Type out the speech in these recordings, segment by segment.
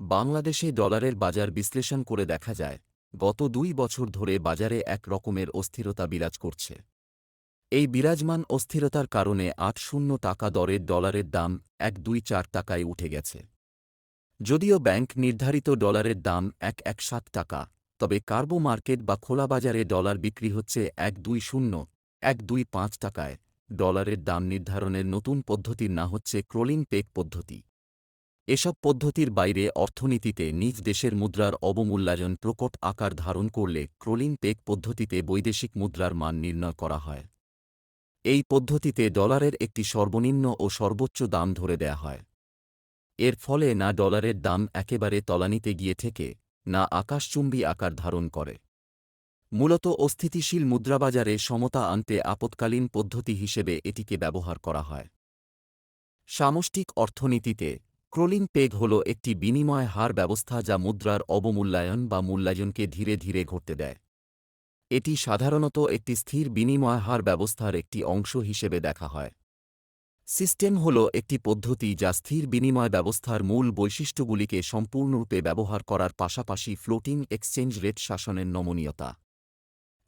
বাংলাদেশে ডলারের বাজার বিশ্লেষণ করে দেখা যায়, গত দুই বছর ধরে বাজারে এক রকমের অস্থিরতা বিরাজ করছে। এই বিরাজমান অস্থিরতার কারণে আট শূন্য টাকা দরের ডলারের দাম এক দুই চার টাকায় উঠে গেছে। যদিও ব্যাংক নির্ধারিত ডলারের দাম এক এক সাত টাকা, তবে কার্বো মার্কেট বা খোলা বাজারে ডলার বিক্রি হচ্ছে এক দুই শূন্য, এক দুই পাঁচ টাকায়। ডলারের দাম নির্ধারণের নতুন পদ্ধতির না হচ্ছে ক্রোলিং পেক পদ্ধতি। এসব পদ্ধতির বাইরে অর্থনীতিতে নিজ দেশের মুদ্রার অবমূল্যায়ন প্রকট আকার ধারণ করলে ক্রোলিং পেক পদ্ধতিতে বৈদেশিক মুদ্রার মান নির্ণয় করা হয়। এই পদ্ধতিতে ডলারের একটি সর্বনিম্ন ও সর্বোচ্চ দাম ধরে দেয়া হয়। এর ফলে না ডলারের দাম একেবারে তলানিতে গিয়ে থেকে না আকাশচুম্বী আকার ধারণ করে। মূলত অস্থিতিশীল মুদ্রাবাজারে সমতা আনতে আপৎকালীন পদ্ধতি হিসেবে এটিকে ব্যবহার করা হয়। সামষ্টিক অর্থনীতিতে ক্রোলিং পেগ হল একটি বিনিময় হার ব্যবস্থা যা মুদ্রার অবমূল্যায়ন বা মূল্যায়নকে ধীরে ধীরে ঘটতে দেয়। এটি সাধারণত একটি স্থির বিনিময় হার ব্যবস্থার একটি অংশ হিসেবে দেখা হয়। সিস্টেম হল একটি পদ্ধতি যা স্থির বিনিময় ব্যবস্থার মূল বৈশিষ্ট্যগুলিকে সম্পূর্ণরূপে ব্যবহার করার পাশাপাশি ফ্লোটিং এক্সচেঞ্জ রেট শাসনের নমনীয়তা।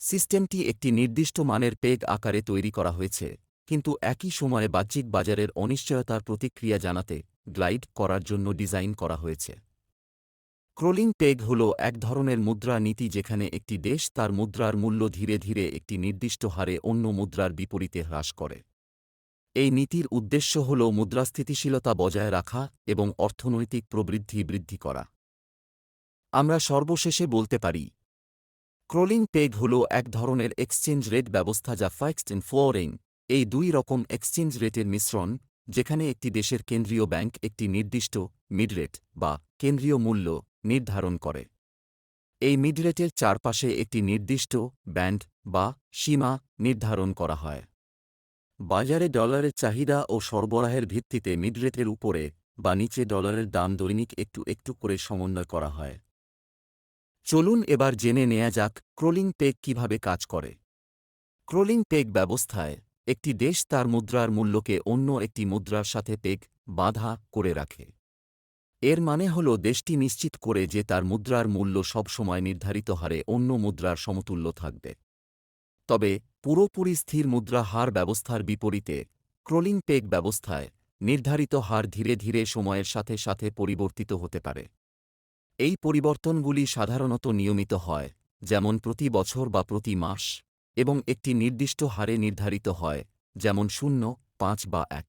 সিস্টেমটি একটি নির্দিষ্ট মানের পেগ আকারে তৈরি করা হয়েছে, কিন্তু একই সময়ে বাহ্যিক বাজারের অনিশ্চয়তার প্রতিক্রিয়া জানাতে গ্লাইড করার জন্য ডিজাইন করা হয়েছে। ক্রোলিং পেগ হল এক ধরনের মুদ্রা নীতি যেখানে একটি দেশ তার মুদ্রার মূল্য ধীরে ধীরে একটি নির্দিষ্ট হারে অন্য মুদ্রার বিপরীতে হ্রাস করে। এই নীতির উদ্দেশ্য হল মুদ্রাস্থিতিশীলতা বজায় রাখা এবং অর্থনৈতিক প্রবৃদ্ধি বৃদ্ধি করা। আমরা সর্বশেষে বলতে পারি, ক্রোলিং পেগ হল এক ধরনের এক্সচেঞ্জ রেট ব্যবস্থা যা ফাইক্সড ইন ফ্লোরিং, এই দুই রকম এক্সচেঞ্জ রেটের মিশ্রণ যেখানে একটি দেশের কেন্দ্রীয় ব্যাংক একটি নির্দিষ্ট মিডরেট বা কেন্দ্রীয় মূল্য নির্ধারণ করে। এই মিডরেটের চারপাশে একটি নির্দিষ্ট ব্যান্ড বা সীমা নির্ধারণ করা হয়। বাজারে ডলারের চাহিদা ও সরবরাহের ভিত্তিতে মিডরেটের উপরে বা নিচে ডলারের দাম দৈনিক একটু একটু করে সমন্বয় করা হয়। চলুন এবার জেনে নেয়া যাক ক্রোলিং পেগ কীভাবে কাজ করে। ক্রোলিং পেগ ব্যবস্থায় একটি দেশ তার মুদ্রার মূল্যকে অন্য একটি মুদ্রার সাথে পেগ বাধা করে রাখে। এর মানে হল দেশটি নিশ্চিত করে যে তার মুদ্রার মূল্য সবসময় নির্ধারিত হারে অন্য মুদ্রার সমতুল্য থাকবে। তবে পুরোপুরি স্থির মুদ্রা হার ব্যবস্থার বিপরীতে, ক্রোলিং পেগ ব্যবস্থায় নির্ধারিত হার ধীরে ধীরে সময়ের সাথে সাথে পরিবর্তিত হতে পারে। এই পরিবর্তনগুলি সাধারণত নিয়মিত হয়, যেমন প্রতি বছর বা প্রতি মাস। এবং একটি নির্দিষ্ট হারে নির্ধারিত হয়, যেমন শূন্য, পাঁচ বা এক।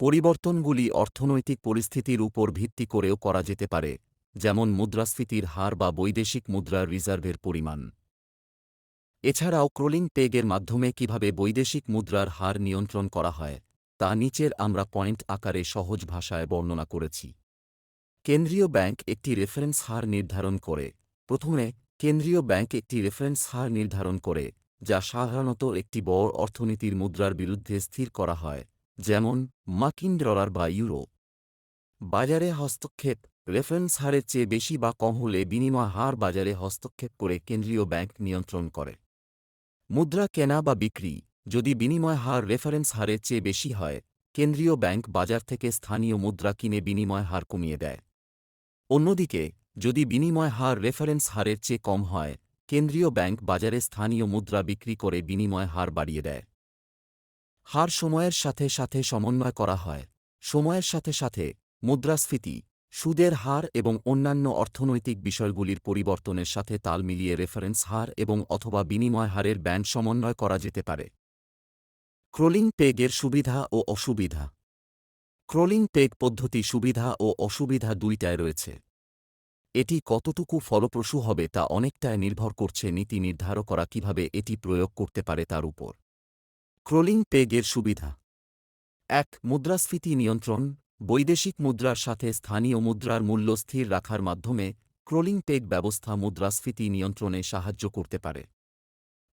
পরিবর্তনগুলি অর্থনৈতিক পরিস্থিতির উপর ভিত্তি করেও করা যেতে পারে, যেমন মুদ্রাস্ফীতির হার বা বৈদেশিক মুদ্রার রিজার্ভের পরিমাণ। এছাড়াও ক্রোলিং পেগের মাধ্যমে কীভাবে বৈদেশিক মুদ্রার হার নিয়ন্ত্রণ করা হয়, তা নিচের আমরা পয়েন্ট আকারে সহজ ভাষায় বর্ণনা করেছি। কেন্দ্রীয় ব্যাংক একটি রেফারেন্স হার নির্ধারণ করে, প্রথমে কেন্দ্রীয় ব্যাংক একটি রেফারেন্স হার নির্ধারণ করে, যা সাধারণত একটি বড় অর্থনীতির মুদ্রার বিরুদ্ধে স্থির করা হয়, যেমন মার্কিন ডলার বা ইউরো। বাজারে হস্তক্ষেপ, রেফারেন্স হারের চেয়ে বেশি বা কম হলে বিনিময় হার বাজারে হস্তক্ষেপ করে কেন্দ্রীয় ব্যাংক নিয়ন্ত্রণ করে। মুদ্রা কেনা বা বিক্রি, যদি বিনিময় হার রেফারেন্স হারের চেয়ে বেশি হয়, কেন্দ্রীয় ব্যাংক বাজার থেকে স্থানীয় মুদ্রা কিনে বিনিময় হার কমিয়ে দেয়। অন্যদিকে যদি বিনিময় হার রেফারেন্স হারের চেয়ে কম হয়, কেন্দ্রীয় ব্যাংক বাজারে স্থানীয় মুদ্রা বিক্রি করে বিনিময় হার বাড়িয়ে দেয়। হার সময়ের সাথে সাথে সমন্বয় করা হয়। সময়ের সাথে সাথে মুদ্রাস্ফীতি, সুদের হার এবং অন্যান্য অর্থনৈতিক বিষয়গুলির পরিবর্তনের সাথে তাল মিলিয়ে রেফারেন্স হার এবং অথবা বিনিময় হারের ব্যান্ড সমন্বয় করা যেতে পারে। ক্রোলিং পেগের সুবিধা ও অসুবিধা। ক্রোলিং পেগ পদ্ধতি সুবিধা ও অসুবিধা দুইটায় রয়েছে। এটি কতটুকু ফলপ্রসূ হবে তা অনেকটায় নির্ভর করছে নীতি নির্ধারকরা কীভাবে এটি প্রয়োগ করতে পারে তার উপর। ক্রোলিং পেগের সুবিধা। এক, মুদ্রাস্ফীতি নিয়ন্ত্রণ। বৈদেশিক মুদ্রার সাথে স্থানীয় মুদ্রার মূল্য স্থির রাখার মাধ্যমে ক্রোলিং পেগ ব্যবস্থা মুদ্রাস্ফীতি নিয়ন্ত্রণে সাহায্য করতে পারে।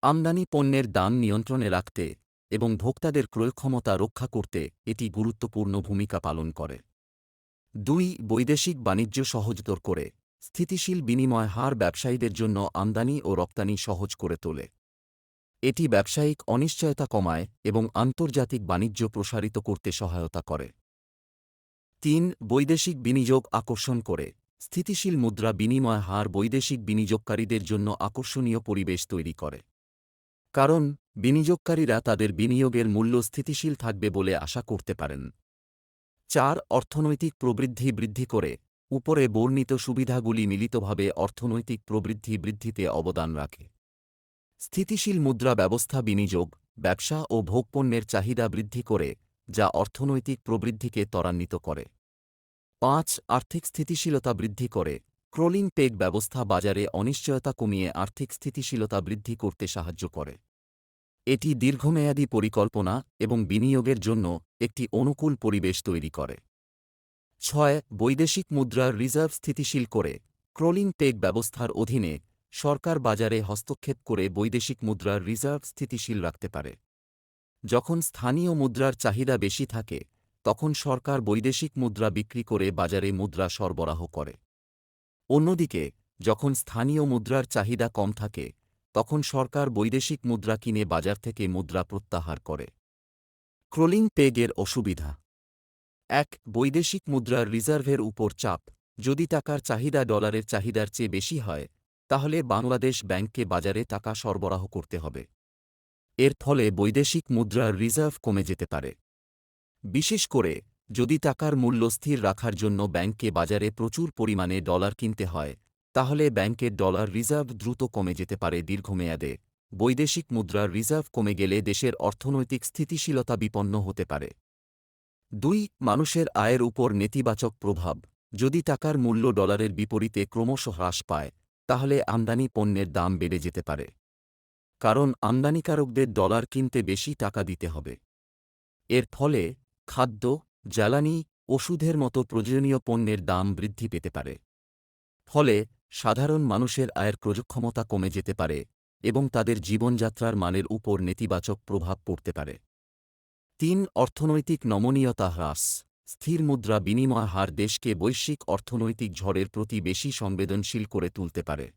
আমদানি পণ্যের দাম নিয়ন্ত্রণে রাখতে এবং ভোক্তাদের ক্রয়ক্ষমতা রক্ষা করতে এটি গুরুত্বপূর্ণ ভূমিকা পালন করে। দুই, বৈদেশিক বাণিজ্য সহজতর করে। স্থিতিশীল বিনিময় হার ব্যবসায়ীদের জন্য আমদানি ও রপ্তানি সহজ করে তোলে। এটি ব্যবসায়িক অনিশ্চয়তা কমায় এবং আন্তর্জাতিক বাণিজ্য প্রসারিত করতে সহায়তা করে। তিন, বৈদেশিক বিনিয়োগ আকর্ষণ করে। স্থিতিশীল মুদ্রা বিনিময় হার বৈদেশিক বিনিয়োগকারীদের জন্য আকর্ষণীয় পরিবেশ তৈরি করে। কারণ, বিনিয়োগকারীরা তাদের বিনিয়োগের মূল্য স্থিতিশীল থাকবে বলে আশা করতে পারেন। চার, অর্থনৈতিক প্রবৃদ্ধি বৃদ্ধি করে। উপরে বর্ণিত সুবিধাগুলি মিলিতভাবে অর্থনৈতিক প্রবৃদ্ধি বৃদ্ধিতে অবদান রাখে। স্থিতিশীল মুদ্রা ব্যবস্থা বিনিয়োগ, ব্যবসা ও ভোগপণ্যের চাহিদা বৃদ্ধি করে, যা অর্থনৈতিক প্রবৃদ্ধিকে ত্বরান্বিত করে। পাঁচ, আর্থিক স্থিতিশীলতা বৃদ্ধি করে। ক্রোলিং পেগ ব্যবস্থা বাজারে অনিশ্চয়তা কমিয়ে আর্থিক স্থিতিশীলতা বৃদ্ধি করতে সাহায্য করে। এটি দীর্ঘমেয়াদী পরিকল্পনা এবং বিনিয়োগের জন্য একটি অনুকূল পরিবেশ তৈরি করে। ছয়, বৈদেশিক মুদ্রার রিজার্ভ স্থিতিশীল করে। ক্রোলিং পেগ ব্যবস্থার অধীনে সরকার বাজারে হস্তক্ষেপ করে বৈদেশিক মুদ্রার রিজার্ভ স্থিতিশীল রাখতে পারে। যখন স্থানীয় মুদ্রার চাহিদা বেশি থাকে, তখন সরকার বৈদেশিক মুদ্রা বিক্রি করে বাজারে মুদ্রা সরবরাহ করে। অন্যদিকে, যখন স্থানীয় মুদ্রার চাহিদা কম থাকে, তখন সরকার বৈদেশিক মুদ্রা কিনে বাজার থেকে মুদ্রা প্রত্যাহার করে। ক্রোলিং পেগের অসুবিধা এক, বৈদেশিক মুদ্রার রিজার্ভের উপর চাপ। যদি টাকার চাহিদা ডলারের চাহিদার চেয়ে বেশি হয়, তাহলে বাংলাদেশ ব্যাংককে বাজারে টাকা সরবরাহ করতে হবে। এর ফলে বৈদেশিক মুদ্রার রিজার্ভ কমে যেতে পারে। বিশেষ করে, যদি টাকার মূল্য স্থির রাখার জন্য ব্যাংককে বাজারে প্রচুর পরিমাণে ডলার কিনতে হয়, তাহলে ব্যাংকের ডলার রিজার্ভ দ্রুত কমে যেতে পারে দীর্ঘমেয়াদে। বৈদেশিক মুদ্রার রিজার্ভ কমে গেলে দেশের অর্থনৈতিক স্থিতিশীলতা বিপন্ন হতে পারে। দুই, মানুষের আয়ের উপর নেতিবাচক প্রভাব। যদি টাকার মূল্য ডলারের বিপরীতে ক্রমশ হ্রাস পায়, তাহলে আমদানি পণ্যের দাম বেড়ে যেতে পারে। কারণ আমদানিকারকদের ডলার কিনতে বেশি টাকা দিতে হবে। এর ফলে খাদ্য, জ্বালানি, ওষুধের মতো প্রয়োজনীয় পণ্যের দাম বৃদ্ধি পেতে পারে। ফলে সাধারণ মানুষের আয়ের প্রযোক্ষমতা কমে যেতে পারে এবং তাদের জীবনযাত্রার মানের উপর নেতিবাচক প্রভাব পড়তে পারে। তিন অর্থনৈতিক নমনীয়তা হ্রাস, স্থির মুদ্রা বিনিময় হার দেশকে বৈশ্বিক অর্থনৈতিক ঝড়ের প্রতি বেশি সংবেদনশীল করে তুলতে পারে।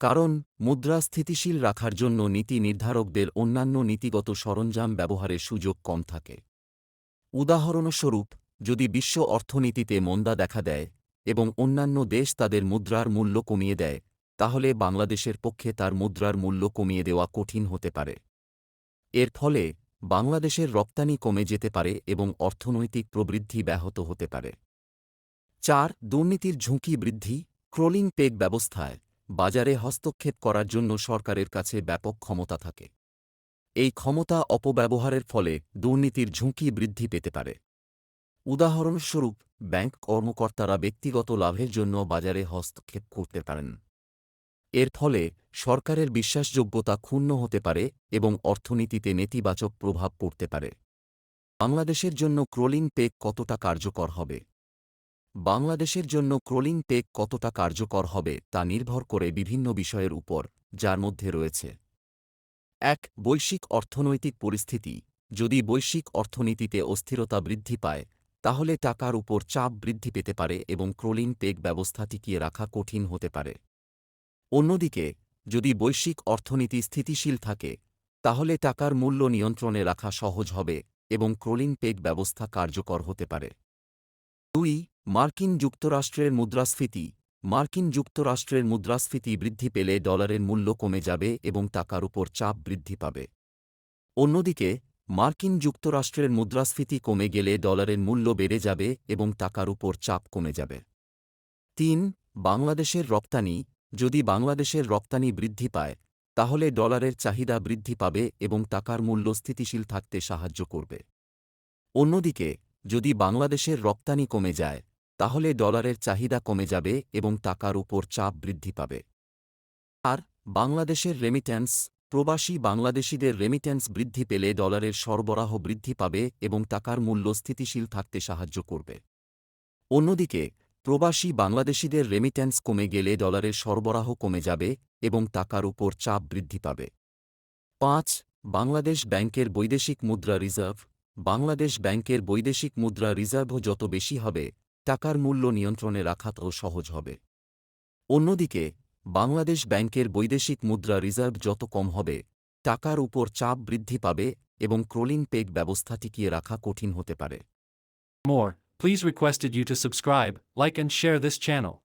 কারণ, মুদ্রা স্থিতিশীল রাখার জন্য নীতি নির্ধারকদের অন্যান্য নীতিগত সরঞ্জাম ব্যবহারের সুযোগ কম থাকে। উদাহরণস্বরূপ, যদি বিশ্ব অর্থনীতিতে মন্দা দেখা দেয় এবং অন্যান্য দেশ তাদের মুদ্রার মূল্য কমিয়ে দেয়, তাহলে বাংলাদেশের পক্ষে তার মুদ্রার মূল্য কমিয়ে দেওয়া কঠিন হতে পারে। এর ফলে বাংলাদেশের রপ্তানি কমে যেতে পারে এবং অর্থনৈতিক প্রবৃদ্ধি ব্যাহত হতে পারে। চার, দুর্নীতির ঝুঁকি বৃদ্ধি, ক্রোলিং পেগ ব্যবস্থায় বাজারে হস্তক্ষেপ করার জন্য সরকারের কাছে ব্যাপক ক্ষমতা থাকে। এই ক্ষমতা অপব্যবহারের ফলে দুর্নীতির ঝুঁকি বৃদ্ধি পেতে পারে। উদাহরণস্বরূপ, ব্যাংক কর্মকর্তারা ব্যক্তিগত লাভের জন্য বাজারে হস্তক্ষেপ করতে পারেন। এর ফলে সরকারের বিশ্বাসযোগ্যতা ক্ষুণ্ণ হতে পারে এবং অর্থনীতিতে নেতিবাচক প্রভাব পড়তে পারে। বাংলাদেশের জন্য ক্রোলিং পেক কতটা কার্যকর হবে? বাংলাদেশের জন্য ক্রোলিং পেক কতটা কার্যকর হবে তা নির্ভর করে বিভিন্ন বিষয়ের উপর, যার মধ্যে রয়েছে। এক, বৈশ্বিক অর্থনৈতিক পরিস্থিতি। যদি বৈশ্বিক অর্থনীতিতে অস্থিরতা বৃদ্ধি পায়, তাহলে টাকার উপর চাপ বৃদ্ধি পেতে পারে এবং ক্রোলিং পেগ ব্যবস্থা টিকিয়ে রাখা কঠিন হতে পারে। অন্যদিকে, যদি বৈশ্বিক অর্থনীতি স্থিতিশীল থাকে, তাহলে টাকার মূল্য নিয়ন্ত্রণে রাখা সহজ হবে এবং ক্রোলিং পেগ ব্যবস্থা কার্যকর হতে পারে। দুই, মার্কিন যুক্তরাষ্ট্রের মুদ্রাস্ফীতি। মার্কিন যুক্তরাষ্ট্রের মুদ্রাস্ফীতি বৃদ্ধি পেলে ডলারের মূল্য কমে যাবে এবং টাকার উপর চাপ বৃদ্ধি পাবে। অন্যদিকে, মার্কিন যুক্তরাষ্ট্রের মুদ্রাস্ফীতি কমে গেলে ডলারের মূল্য বেড়ে যাবে এবং টাকার উপর চাপ কমে যাবে। তিন, বাংলাদেশের রপ্তানি যদি বাংলাদেশের রপ্তানি বৃদ্ধি পায়, তাহলে ডলারের চাহিদা বৃদ্ধি পাবে এবং টাকার মূল্য স্থিতিশীল থাকতে সাহায্য করবে। অন্যদিকে, যদি বাংলাদেশের রপ্তানি কমে যায়, তাহলে ডলারের চাহিদা কমে যাবে এবং টাকার উপর চাপ বৃদ্ধি পাবে। আর বাংলাদেশের রেমিট্যান্স প্রবাসী বাংলাদেশিদের রেমিট্যান্স বৃদ্ধি পেলে ডলারের সরবরাহ বৃদ্ধি পাবে এবং টাকার মূল্য স্থিতিশীল থাকতে সাহায্য করবে। অন্যদিকে প্রবাসী বাংলাদেশিদের রেমিট্যান্স কমে গেলে ডলারের সরবরাহ কমে যাবে এবং টাকার উপর চাপ বৃদ্ধি পাবে। পাঁচ, বাংলাদেশ ব্যাংকের বৈদেশিক মুদ্রা রিজার্ভ বাংলাদেশ ব্যাংকের বৈদেশিক মুদ্রা রিজার্ভও যত বেশি হবে, টাকার মূল্য নিয়ন্ত্রণে রাখা তো সহজ হবে। অন্যদিকে, বাংলাদেশ ব্যাংকের বৈদেশিক মুদ্রা রিজার্ভ যত কম হবে, টাকার উপর চাপ বৃদ্ধি পাবে এবং ক্রোলিং পেগ ব্যবস্থা টিকিয়ে রাখা কঠিন হতে পারে। More. Please requested you to subscribe, like and share this channel.